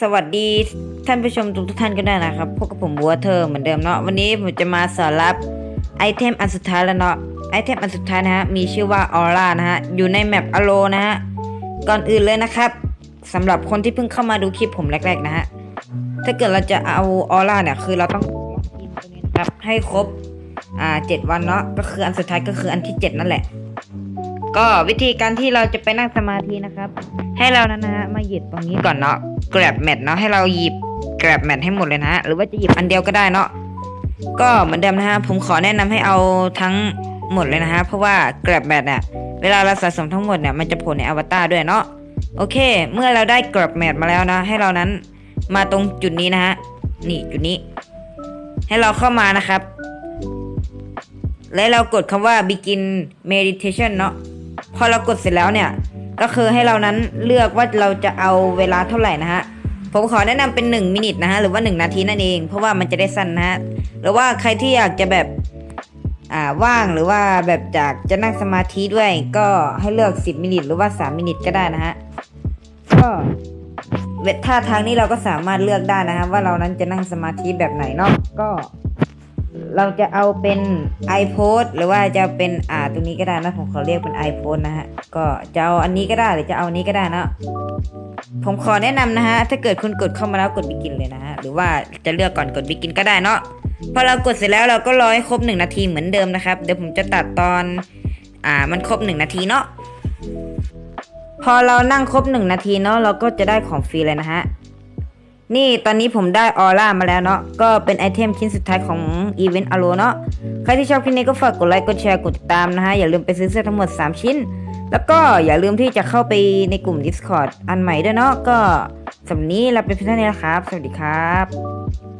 สวัสดีท่านผู้ชมทุกท่านก็ได้นะครับพบกับผมบัวเธอเหมือนเดิมเนาะวันนี้ผมจะมาสอนรับไอเทมอันสุดท้ายแล้วเนาะไอเทมอันสุดท้ายนะฮะมีชื่อว่าออร่านะฮะอยู่ในแมปอโลนะฮะก่อนอื่นเลยนะครับสำหรับคนที่เพิ่งเข้ามาดูคลิปผมแรกๆนะฮะถ้าเกิดเราจะเอาออร่าเนี่ยคือเราต้องล็อกอินตรงนี้ครับให้ครบอ่าเจ็ดวันเนาะก็คืออันสุดท้ายก็คืออันที่เจ็ดนั่นแหละ ก็วิธีการที่เราจะไปนั่งสมาธินะครับ ให้เรานั้นนะฮะมาหยิบตรงนี้ก่อนเนาะ grab mat เนาะให้เราหยิบ grab mat ให้หมดเลยนะหรือว่าจะหยิบอันเดียวก็ได้เนาะก็เหมือนเดิมนะฮะผมขอแนะนำให้เอาทั้งหมดเลยนะฮะเพราะว่า grab mat เนี่ยเวลาเราสะสมทั้งหมดเนี่ยมันจะโผล่ในอวตารด้วยเนาะโอเค เมื่อเราได้ grab mat มาแล้วนะ ให้เรานั้นมาตรงจุดนี้นะฮะนี่จุดนี้ ให้เราเข้ามานะครับ และเรากดคำว่า begin meditation เนาะ พอเรากดเสร็จแล้วเนี่ย ก็คือให้เรานั้นเลือกว่าเราจะเอาเวลาเท่าไหร่นะฮะ ผมขอแนะนำเป็น1มินิทนะฮะ หรือว่า 1 นาทีนั่นเอง เพราะว่ามันจะได้สั้นนะฮะ หรือว่าใครที่อยากจะแบบอ่าว่างหรือว่าแบบจากจะนั่งสมาธิด้วย ก็ให้เลือก 10 มินิทหรือว่า 3 มินิทก็ได้นะฮะ ก็เวทท่าทางนี้เราก็สามารถเลือกได้นะฮะว่าเรานั้นจะนั่งสมาธิแบบไหนเนาะก็ เราจะเอาเป็น iPod หรือว่าจะเป็นอ่าตรงนี้ก็ได้นะผมขอเรียกเป็น iPod นะฮะก็จะเอาอันนี้ก็ได้หรือจะเอาอันนี้ก็ได้นะผมขอแนะนำนะฮะถ้าเกิดคุณกดเข้ามาแล้วกดบิกินเลยนะฮะหรือว่าจะเลือกก่อนกดบิกินก็ได้เนาะพอเรากดเสร็จแล้วเราก็รอให้ครบหนึ่งนาทีเหมือนเดิมนะครับเดี๋ยวผมจะตัดตอนอ่ามันครบหนึ่งนาทีเนาะพอเรานั่งครบหนึ่งนาทีเนาะเราก็จะได้ของฟรีเลยนะฮะ นี่ตอนนี้ผมได้ออร่ามาแล้วเนาะก็เป็นไอเทมชิ้นสุดท้ายของอีเวนต์อโลเนาะใครที่ชอบคลิปนี้ก็ฝากกดไลค์กดแชร์กดติดตามนะฮะ อย่าลืมไปซื้อเสื้อทั้งหมด 3 ชิ้น แล้วก็อย่าลืมที่จะเข้าไปในกลุ่ม Discord อันใหม่ด้วยเนาะก็สำหรับนี้เราไปเพียงเท่านี้แล้วครับ สวัสดีครับ